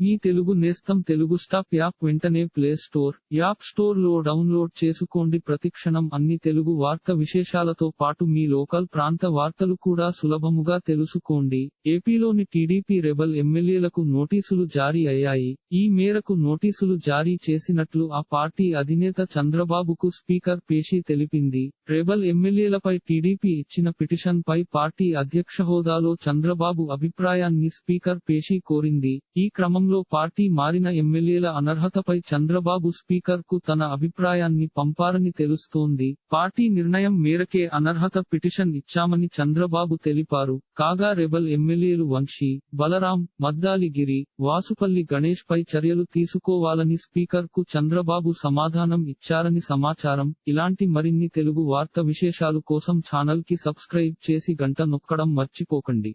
మీ తెలుగు నేస్తం Telugu stop app వెంటనే play store app స్టోర్లో డౌన్లోడ్ చేసుకోండి. ప్రతిక్షణం అన్ని తెలుగు వార్త విశేషాలతో పాటు మీ లోకల్ ప్రాంత వార్తలు కూడా సులభముగా తెలుసుకోండి. ఏపీలోని టీడీపీ రెబల్ ఎమ్మెల్యేలకు నోటీసులు జారీ అయ్యాయి. ఈ మేరకు నోటీసులు జారీ చేసినట్లు ఆ పార్టీ అధినేత చంద్రబాబుకు స్పీకర్ పేషి తెలిపింది. రెబల్ ఎమ్మెల్యేలపై టీడీపీ ఇచ్చిన పిటిషన్ పై పార్టీ అధ్యక్ష హోదాలో చంద్రబాబు అభిప్రాయాన్ని స్పీకర్ పేషి కోరింది. ఈ క్రమంలో పార్టీ మారిన ఎమ్మెల్యేల అనర్హతపై చంద్రబాబు స్పీకర్కు తన అభిప్రాయాన్ని పంపారని తెలుస్తోంది. పార్టీ నిర్ణయం మేరకే అనర్హత పిటిషన్ ఇచ్చామని చంద్రబాబు తెలిపారు. కాగా రెబల్ ఎమ్మెల్యేలు వంశీ బలరాం మద్దాలిగిరి వాసుపల్లి గణేష్ పై చర్యలు తీసుకోవాలని స్పీకర్కు చంద్రబాబు సమాధానం ఇచ్చారని సమాచారం. ఇలాంటి మరిన్ని తెలుగు వార్త విశేషాలు కోసం ఛానల్కి సబ్స్క్రైబ్ చేసి గంట నొక్కడం మర్చిపోకండి.